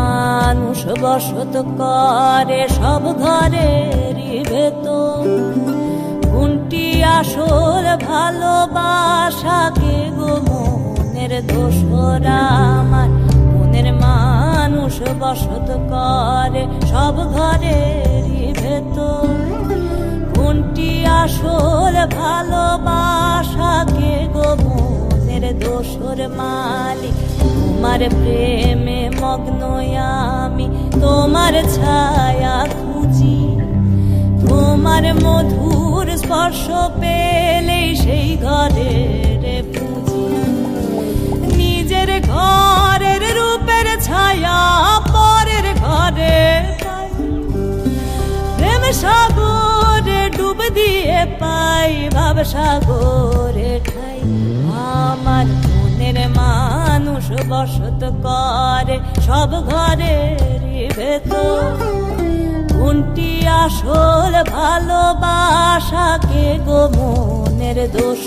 মানুষ বসত করে সব ঘরেরই ভেতর। কোনটি আসল ভালোবাসাকে গো মনের দোসরা আমার মনের মানুষ বসত করে সব ঘরেরই ভেতর। কোনটি আসল ভালোবাসাকে গো মনের মালি তোমার প্রেমে মগ্ন আমি, তোমার ছায়া খুঁজি। তোমার মধুর স্পর্শ পেলে সেই ঘরের পুঁজি পাই ভাবসা সাগরে ঠাই। আমার মনের মানুষ বসত করে, সব ঘরের ভেতর। কোনটি আসল ভালোবাসাকে গো মনের দোষ?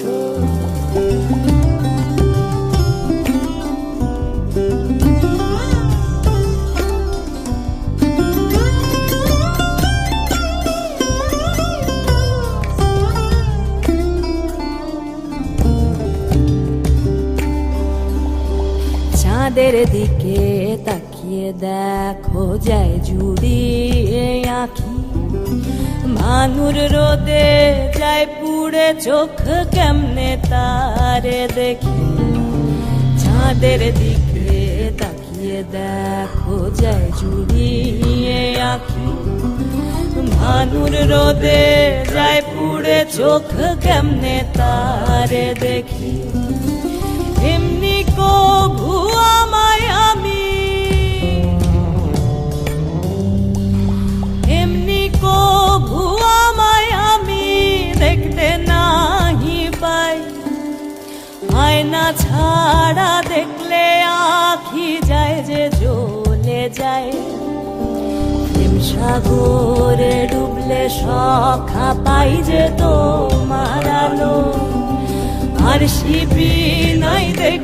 চাঁদের দিকে তাকিয়ে দেখো যায় জুড়িয়ে আঁখি। মানুর রোদে যায় পুড়ে চোখ, কেমনে তারে দেখি। চাঁদের দিকে তাকিয়ে দেখো যায় জুড়িয়ে আঁখি। ভানুর রোদে যায় পুড়ে চোখ, কেমনে তারে দেখি। এমনি আমি। এমনি আমি পাই। ছাড়া দেখলে আখি যায় যে জ্বলে যায়। সাগরে ডুবলে সখা পাই যে তোমার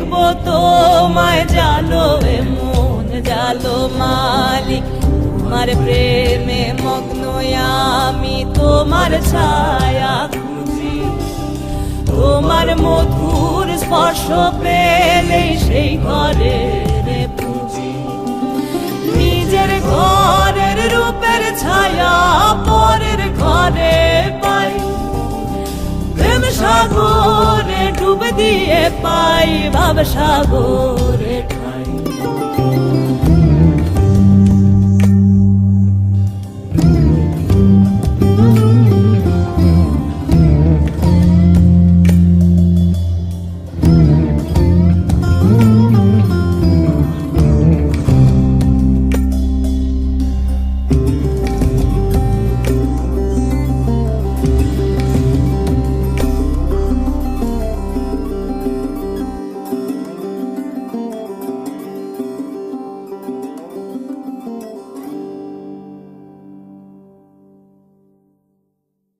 দেখব তোমায় জালো মন জালো মালিক। তোমার প্রেমে মগ্ন আমি তোমার ছায়া খুঁজি। তোমার মধুর স্পর্শ পেলে সেই ঘরে দিয়ে পাই বাবসাগরের